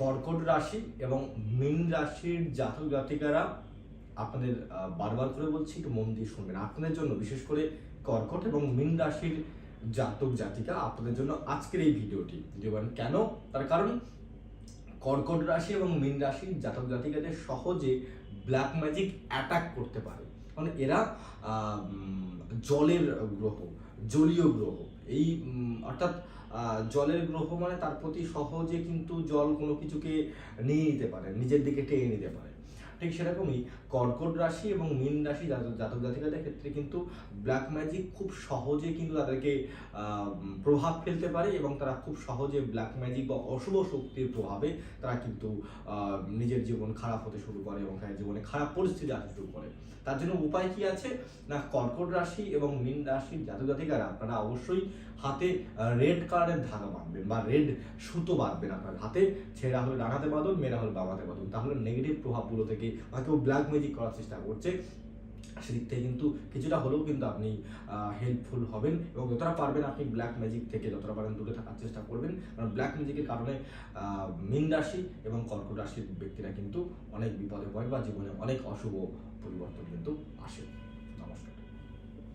কর্কট রাশি এবং মীন রাশির জাতক জাতিকারা আপনাদের বারবার করে বলছি, একটু মন দিয়ে শুনবেন। আপনাদের জন্য, বিশেষ করে কর্কট এবং মীন রাশির জাতক জাতিকা আপনাদের জন্য আজকের এই ভিডিওটি। ভিডিও কেন? তার কারণ, কর্কট রাশি এবং মীন রাশির জাতক জাতিকাদের সহজে ব্ল্যাক ম্যাজিক অ্যাটাক করতে পারে। মানে এরা জলের গ্রহ। জলীয় গ্রহ। এই অর্থাৎ জলের গ্রহ মানে তার প্রতি সহজে কিন্তু জল কোনো কিছুকে নিয়ে নিতে পারে, নিজের দিকে টেনে নিতে পারে। ঠিক সেরকমই কর্কট রাশি এবং মীন রাশি জাতক জাতক জাতিকাদের ক্ষেত্রে কিন্তু ব্ল্যাক ম্যাজিক খুব সহজে কিন্তু তাদেরকে প্রভাব ফেলতে পারে এবং তারা খুব সহজে ব্ল্যাক ম্যাজিক বা অশুভ শক্তির প্রভাবে তারা কিন্তু নিজের জীবন খারাপ হতে শুরু করে এবং তাদের জীবনে খারাপ পরিস্থিতি আসতে শুরু করে। তার জন্য উপায় কি আছে? না, কর্কট রাশি এবং মীন রাশির জাতক জাতিকারা আপনারা অবশ্যই হাতে রেড কালারের ধাগা বাঁধবেন বা রেড সুতো বাঁধবেন আপনার হাতে। ছেঁড়া হলে ডানাতে বাঁধুন মেয়েরা হলে বাবাতে বাঁধুন। তাহলে নেগেটিভ প্রভাবগুলো থেকে বা কেউ ব্ল্যাক ম্যাজিক করার চেষ্টা করছে। সেদিক থেকে কিন্তু কিছুটা হলেও কিন্তু আপনি হেল্পফুল হবেন এবং যতটা পারবেন আপনি ব্ল্যাক ম্যাজিক থেকে যতটা পারেন দূরে থাকার চেষ্টা করবেন। কারণ ব্ল্যাক ম্যাজিকের কারণে মীন রাশি এবং কর্কট রাশির ব্যক্তিরা কিন্তু অনেক বিপদে পড়ে বা জীবনে অনেক অশুভ পরিবর্তন কিন্তু